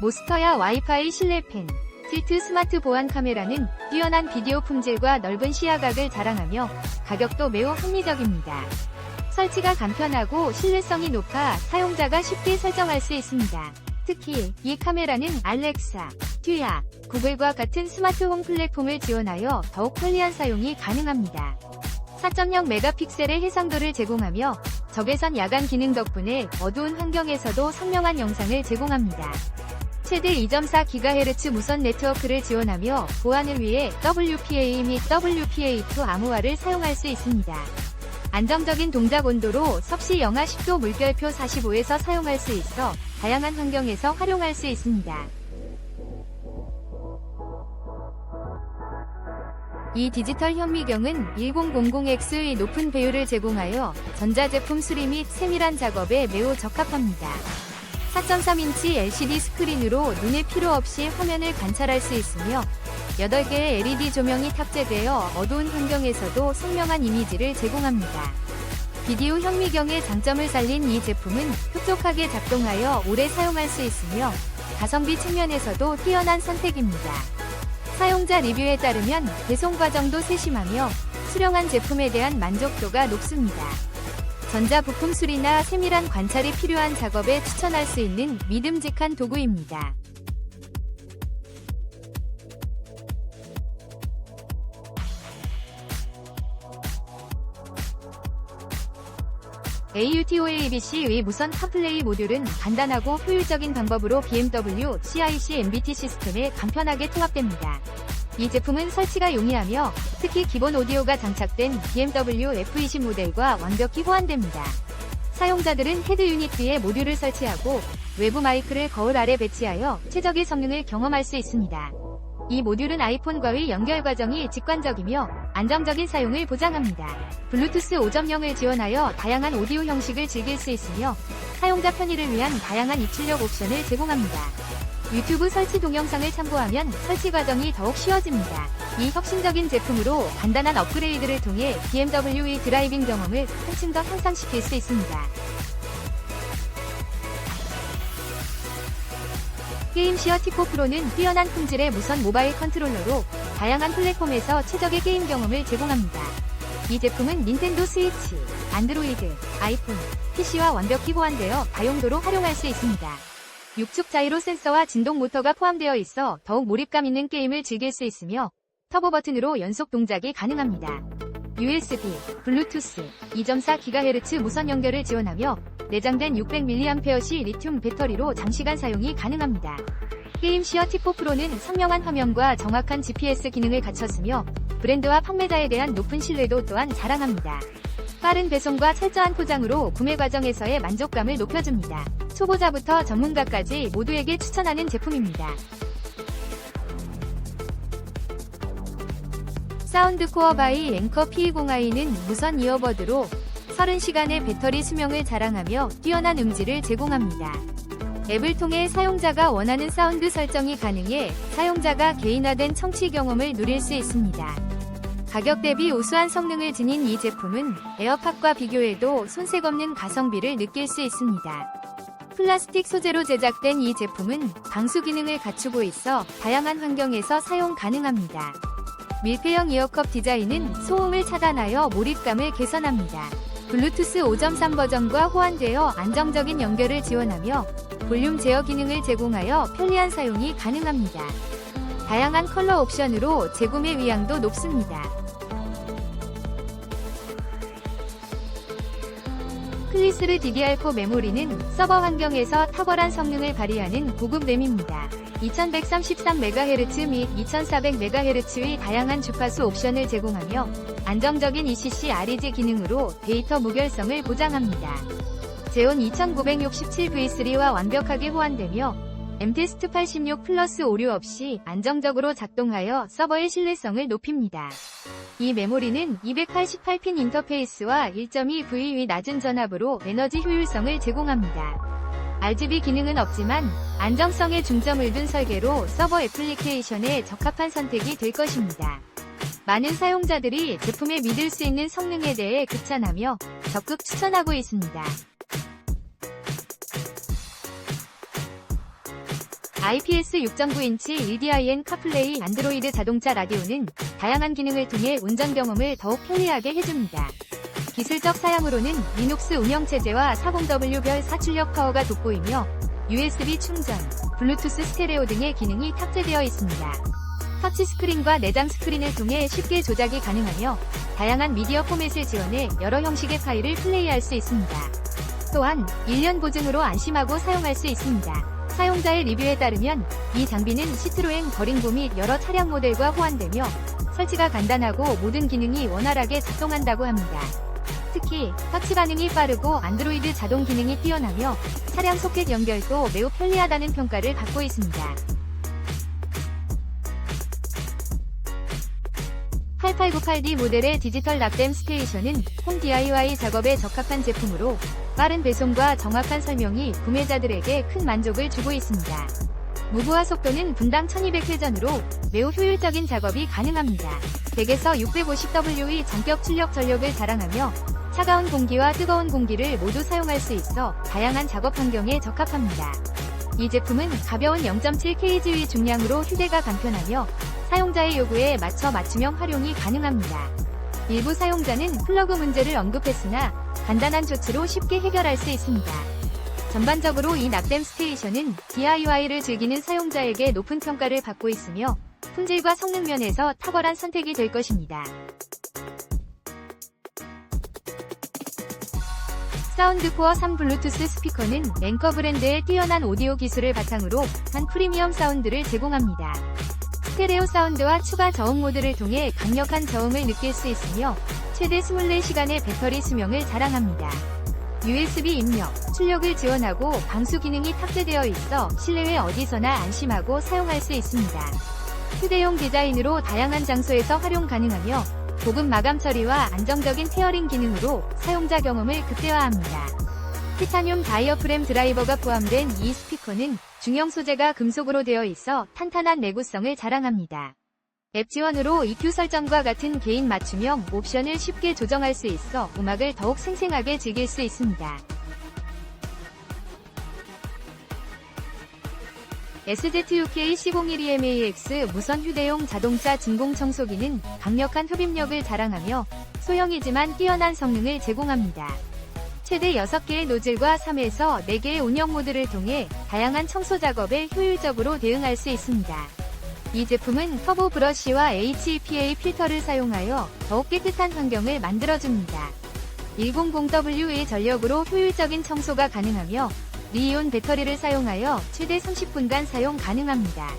모스터야 와이파이 실내팬, 틸트 스마트 보안 카메라는 뛰어난 비디오 품질과 넓은 시야각을 자랑하며 가격도 매우 합리적입니다. 설치가 간편하고 신뢰성이 높아 사용자가 쉽게 설정할 수 있습니다. 특히 이 카메라는 알렉사, 튜야, 구글과 같은 스마트홈 플랫폼을 지원하여 더욱 편리한 사용이 가능합니다. 4.0 메가픽셀의 해상도를 제공하며 적외선 야간 기능 덕분에 어두운 환경에서도 선명한 영상을 제공합니다. 최대 2.4GHz 무선 네트워크를 지원하며 보안을 위해 WPA 및 WPA2 암호화를 사용할 수 있습니다. 안정적인 동작 온도로 섭씨 영하 10도 물결표 45에서 사용할 수 있어 다양한 환경에서 활용할 수 있습니다. 이 디지털 현미경은 1000X의 높은 배율을 제공하여 전자제품 수리 및 세밀한 작업에 매우 적합합니다. 4.3인치 LCD 스크린으로 눈에 필요 없이 화면을 관찰할 수 있으며 8개의 LED 조명이 탑재되어 어두운 환경에서도 선명한 이미지를 제공합니다. 비디오 현미경의 장점을 살린 이 제품은 흡족하게 작동하여 오래 사용할 수 있으며 가성비 측면에서도 뛰어난 선택입니다. 사용자 리뷰에 따르면 배송 과정도 세심하며 수령한 제품에 대한 만족도가 높습니다. 전자부품 수리나 세밀한 관찰이 필요한 작업에 추천할 수 있는 믿음직한 도구입니다. AUTOABC의 무선 카플레이 모듈은 간단하고 효율적인 방법으로 BMW CIC MBT 시스템에 간편하게 통합됩니다. 이 제품은 설치가 용이하며 특히 기본 오디오가 장착된 BMW F20 모델과 완벽히 호환됩니다. 사용자들은 헤드 유닛 뒤에 모듈을 설치하고 외부 마이크를 거울 아래 배치하여 최적의 성능을 경험할 수 있습니다. 이 모듈은 아이폰과의 연결 과정이 직관적이며 안정적인 사용을 보장합니다. 블루투스 5.0을 지원하여 다양한 오디오 형식을 즐길 수 있으며 사용자 편의를 위한 다양한 입출력 옵션을 제공합니다. 유튜브 설치 동영상을 참고하면 설치 과정이 더욱 쉬워집니다. 이 혁신적인 제품으로 간단한 업그레이드를 통해 BMW의 드라이빙 경험을 한층 더 향상시킬 수 있습니다. 게임시어 T4 프로는 뛰어난 품질의 무선 모바일 컨트롤러로 다양한 플랫폼에서 최적의 게임 경험을 제공합니다. 이 제품은 닌텐도 스위치, 안드로이드, 아이폰, PC와 완벽히 호환되어 다용도로 활용할 수 있습니다. 6축 자이로 센서와 진동 모터가 포함되어 있어 더욱 몰입감 있는 게임을 즐길 수 있으며 터보 버튼으로 연속 동작이 가능합니다. USB, 블루투스, 2.4GHz 무선 연결을 지원하며 내장된 600mAh 리튬 배터리로 장시간 사용이 가능합니다. 게임 시어 T4 프로는 선명한 화면과 정확한 GPS 기능을 갖췄으며 브랜드와 판매자에 대한 높은 신뢰도 또한 자랑합니다. 빠른 배송과 철저한 포장으로 구매 과정에서의 만족감을 높여줍니다. 초보자부터 전문가까지 모두에게 추천하는 제품입니다. 사운드 코어 바이 앵커 P20i는 무선 이어버드로 30시간의 배터리 수명을 자랑하며 뛰어난 음질을 제공합니다. 앱을 통해 사용자가 원하는 사운드 설정이 가능해 사용자가 개인화된 청취 경험을 누릴 수 있습니다. 가격 대비 우수한 성능을 지닌 이 제품은 에어팟과 비교해도 손색 없는 가성비를 느낄 수 있습니다. 플라스틱 소재로 제작된 이 제품은 방수 기능을 갖추고 있어 다양한 환경에서 사용 가능합니다. 밀폐형 이어컵 디자인은 소음을 차단하여 몰입감을 개선합니다. 블루투스 5.3 버전과 호환되어 안정적인 연결을 지원하며 볼륨 제어 기능을 제공하여 편리한 사용이 가능합니다. 다양한 컬러 옵션으로 재구매 위양도 높습니다. 클리스르 DDR4 메모리는 서버 환경에서 탁월한 성능을 발휘하는 고급 램입니다. 2133MHz 및 2400MHz의 다양한 주파수 옵션을 제공하며 안정적인 ECC REG 기능으로 데이터 무결성을 보장합니다. 제온 2967V3와 완벽하게 호환되며 MTEST 86 플러스 오류 없이 안정적으로 작동하여 서버의 신뢰성을 높입니다. 이 메모리는 288핀 인터페이스와 1.2V의 낮은 전압으로 에너지 효율성을 제공합니다. RGB 기능은 없지만 안정성에 중점을 둔 설계로 서버 애플리케이션에 적합한 선택이 될 것입니다. 많은 사용자들이 제품의 믿을 수 있는 성능에 대해 극찬하며 적극 추천하고 있습니다. IPS 6.9인치 1DIN 카플레이 안드로이드 자동차 라디오는 다양한 기능을 통해 운전 경험을 더욱 편리하게 해줍니다. 기술적 사양으로는 리눅스 운영체제와 40W별 사출력 파워가 돋보이며 USB 충전, 블루투스 스테레오 등의 기능이 탑재되어 있습니다. 터치스크린과 내장 스크린을 통해 쉽게 조작이 가능하며 다양한 미디어 포맷을 지원해 여러 형식의 파일을 플레이할 수 있습니다. 또한 1년 보증으로 안심하고 사용할 수 있습니다. 사용자의 리뷰에 따르면 이 장비는 시트로행 버링고 및 여러 차량 모델과 호환되며 설치가 간단하고 모든 기능이 원활하게 작동한다고 합니다. 특히 터치 반응이 빠르고 안드로이드 자동 기능이 뛰어나며 차량 소켓 연결도 매우 편리하다는 평가를 받고 있습니다. 8898D 모델의 디지털 납땜 스테이션은 홈 DIY 작업에 적합한 제품으로 빠른 배송과 정확한 설명이 구매자들에게 큰 만족을 주고 있습니다. 무브화 속도는 분당 1200회전으로 매우 효율적인 작업이 가능합니다. 100에서 650W의 전격 출력 전력을 자랑하며 차가운 공기와 뜨거운 공기를 모두 사용할 수 있어 다양한 작업 환경에 적합합니다. 이 제품은 가벼운 0.7kg의 중량으로 휴대가 간편하며 사용자의 요구에 맞춰 맞춤형 활용이 가능합니다. 일부 사용자는 플러그 문제를 언급했으나 간단한 조치로 쉽게 해결할 수 있습니다. 전반적으로 이 납땜 스테이션은 DIY를 즐기는 사용자에게 높은 평가를 받고 있으며 품질과 성능 면에서 탁월한 선택이 될 것입니다. 사운드코어 3 블루투스 스피커는 랭커 브랜드의 뛰어난 오디오 기술을 바탕으로 한 프리미엄 사운드를 제공합니다. 스테레오 사운드와 추가 저음 모드를 통해 강력한 저음을 느낄 수 있으며 최대 24시간의 배터리 수명을 자랑합니다. USB 입력, 출력을 지원하고 방수 기능이 탑재되어 있어 실내외 어디서나 안심하고 사용할 수 있습니다. 휴대용 디자인으로 다양한 장소에서 활용 가능하며 고급 마감 처리와 안정적인 페어링 기능으로 사용자 경험을 극대화합니다. 티타늄 다이어프램 드라이버가 포함된 이 스피커 는 중형 소재가 금속으로 되어 있어 탄탄한 내구성을 자랑합니다. 앱 지원으로 EQ 설정과 같은 개인 맞춤형 옵션을 쉽게 조정할 수 있어 음악을 더욱 생생하게 즐길 수 있습니다. SZ6K1012MAX 무선 휴대용 자동차 진공 청소기는 강력한 흡입력을 자랑하며 소형이지만 뛰어난 성능을 제공합니다. 최대 6개의 노즐과 3에서 4개의 운영 모드를 통해 다양한 청소 작업에 효율적으로 대응할 수 있습니다. 이 제품은 터보 브러쉬와 HEPA 필터를 사용하여 더욱 깨끗한 환경을 만들어줍니다. 100W의 전력으로 효율적인 청소가 가능하며 리이온 배터리를 사용하여 최대 30분간 사용 가능합니다.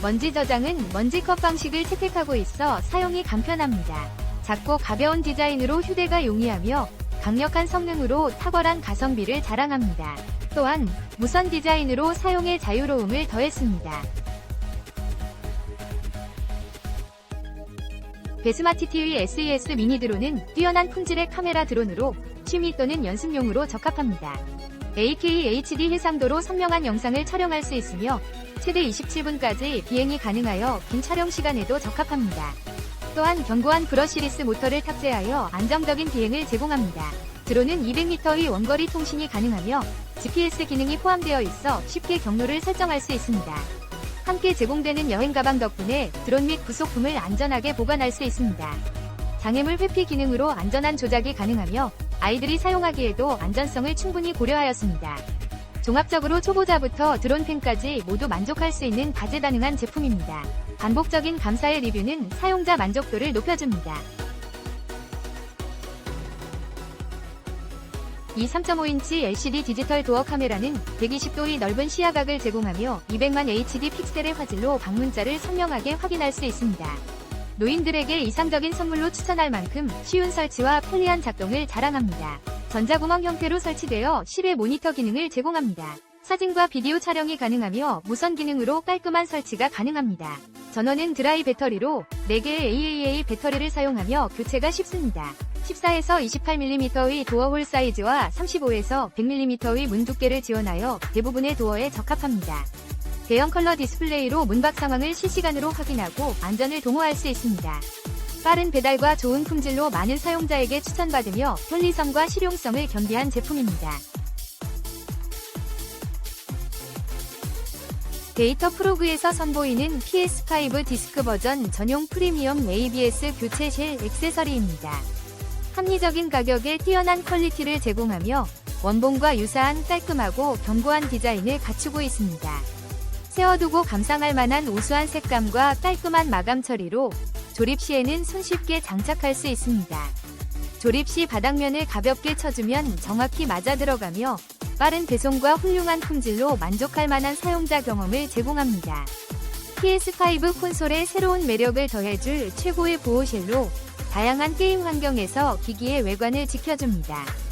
먼지 저장은 먼지컵 방식을 채택하고 있어 사용이 간편합니다. 작고 가벼운 디자인으로 휴대가 용이하며 강력한 성능으로 탁월한 가성비를 자랑합니다. 또한 무선 디자인으로 사용의 자유로움을 더했습니다. 베스마티 TV SES 미니 드론은 뛰어난 품질의 카메라 드론으로 취미 또는 연습용으로 적합합니다. AK HD 해상도로 선명한 영상을 촬영할 수 있으며 최대 27분까지 비행이 가능하여 긴 촬영 시간에도 적합합니다. 또한 견고한 브러 시리스 모터를 탑재하여 안정적인 비행을 제공합니다. 드론은 200m의 원거리 통신이 가능하며 GPS 기능이 포함되어 있어 쉽게 경로를 설정할 수 있습니다. 함께 제공되는 여행 가방 덕분에 드론 및 부속품을 안전하게 보관할 수 있습니다. 장애물 회피 기능으로 안전한 조작이 가능하며 아이들이 사용하기에도 안전성을 충분히 고려하였습니다. 종합적으로 초보자부터 드론팬까지 모두 만족할 수 있는 다재다능한 제품입니다. 반복적인 감사의 리뷰는 사용자 만족도를 높여줍니다. 이 3.5인치 LCD 디지털 도어 카메라는 120도의 넓은 시야각을 제공하며 200만 HD 픽셀의 화질로 방문자를 선명하게 확인할 수 있습니다. 노인들에게 이상적인 선물로 추천할 만큼 쉬운 설치와 편리한 작동을 자랑합니다. 전자구멍 형태로 설치되어 실외 모니터 기능을 제공합니다. 사진과 비디오 촬영이 가능하며 무선 기능으로 깔끔한 설치가 가능합니다. 전원은 드라이 배터리로 4개의 AAA 배터리를 사용하며 교체가 쉽습니다. 14에서 28mm의 도어 홀 사이즈와 35에서 100mm의 문 두께를 지원하여 대부분의 도어에 적합합니다. 대형 컬러 디스플레이로 문밖 상황을 실시간으로 확인하고 안전을 동호할 수 있습니다. 빠른 배달과 좋은 품질로 많은 사용자에게 추천받으며 편리성과 실용성을 겸비한 제품입니다. 데이터 프로그에서 선보이는 PS5 디스크 버전 전용 프리미엄 ABS 교체 실 액세서리입니다. 합리적인 가격에 뛰어난 퀄리티를 제공하며 원본과 유사한 깔끔하고 견고한 디자인을 갖추고 있습니다. 세워두고 감상할 만한 우수한 색감과 깔끔한 마감 처리로 조립 시에는 손쉽게 장착할 수 있습니다. 조립 시 바닥면을 가볍게 쳐주면 정확히 맞아 들어가며 빠른 배송과 훌륭한 품질로 만족할 만한 사용자 경험을 제공합니다. PS5 콘솔의 새로운 매력을 더해줄 최고의 보호실로 다양한 게임 환경에서 기기의 외관을 지켜줍니다.